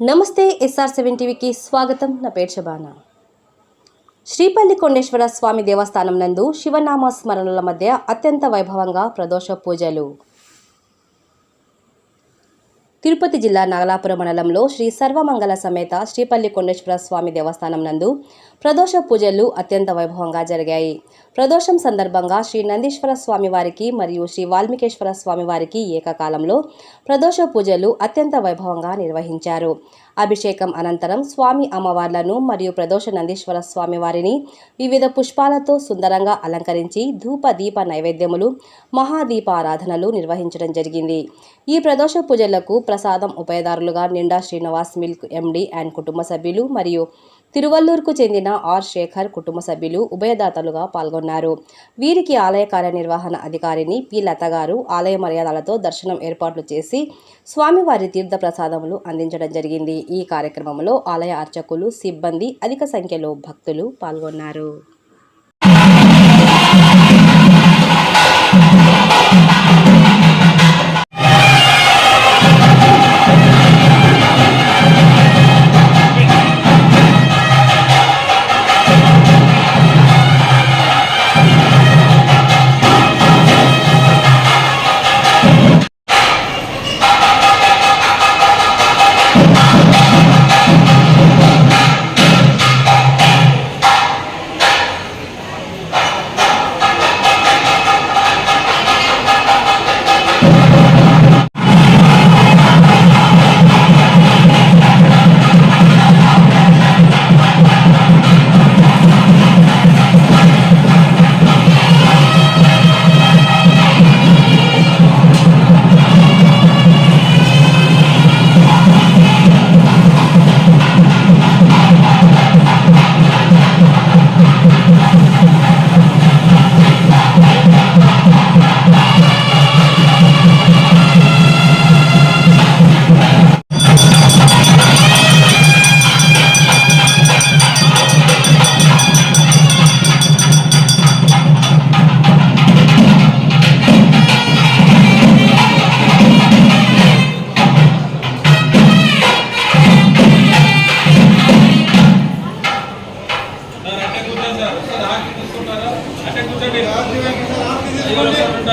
నమస్తే SR seven టీవీకి స్వాగతం. నా పేరు శబానా. శ్రీపల్లి కొండేశ్వర స్వామి దేవస్థానం నందు శివనామ స్మరణల మధ్య అత్యంత వైభవంగా ప్రదోష పూజలు. తిరుపతి జిల్లా నాగలాపురం మండలంలో శ్రీ సర్వమంగళ సమేత శ్రీపల్లి కొండేశ్వర స్వామి దేవస్థానం నందు ప్రదోష పూజలు అత్యంత వైభవంగా జరిగాయి. ప్రదోషం సందర్భంగా శ్రీ నందీశ్వర స్వామి వారికి మరియు శ్రీ వాల్మీకేశ్వర స్వామి వారికి ఏకకాలంలో ప్రదోష పూజలు అత్యంత వైభవంగా నిర్వహించారు. అభిషేకం అనంతరం స్వామి అమ్మవార్లను మరియు ప్రదోష నందీశ్వర స్వామి వారిని వివిధ పుష్పాలతో సుందరంగా అలంకరించి ధూప దీప నైవేద్యములు మహాదీప ఆరాధనలు నిర్వహించడం జరిగింది. ఈ ప్రదోష పూజలకు ప్రసాదం ఉపయదారులుగా నిండా శ్రీనివాస్ మిల్క్ ఎండి అండ్ కుటుంబ సభ్యులు మరియు తిరువల్లూరుకు చెందిన ఆర్ శేఖర్ కుటుంబ సభ్యులు ఉభయదాతలుగా పాల్గొన్నారు. వీరికి ఆలయ కార్యనిర్వహణ అధికారిని పి. లతగారు ఆలయ మర్యాదలతో దర్శనం ఏర్పాట్లు చేసి స్వామివారి తీర్థ ప్రసాదములు అందించడం జరిగింది. ఈ కార్యక్రమంలో ఆలయ అర్చకులు సిబ్బంది అధిక సంఖ్యలో భక్తులు పాల్గొన్నారు. Gracias.